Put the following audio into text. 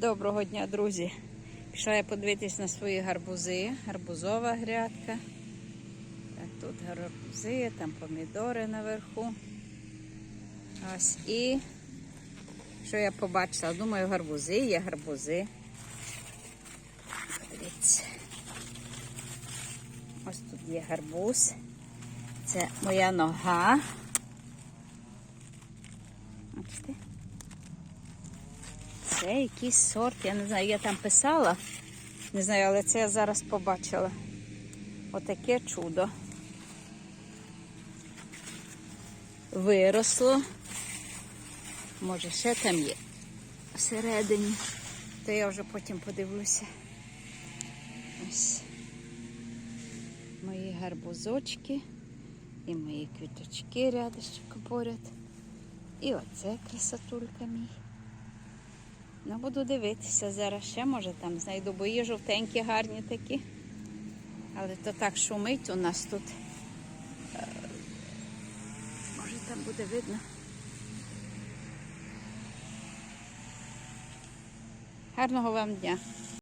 Доброго дня, друзі. Пішла я подивитись на свої гарбузи. Гарбузова грядка. Так, тут гарбузи, там помідори наверху. Ось і що я побачила? Думаю, гарбузи, є гарбузи. Дивіться. Ось тут є гарбуз. Це моя нога. Бачите? Це якийсь сорт, я не знаю, я там писала, не знаю, але це я зараз побачила. Отаке чудо. Виросло. Може, ще там є всередині. То я вже потім подивлюся. Ось мої гарбузочки і мої квіточки рядочок поряд. І оце красотулька мій. Ну, буду дивитися зараз ще, може там знайду, бо є жовтенькі, гарні такі. Але то так шумить у нас тут. Е, Може там буде видно. Гарного вам дня!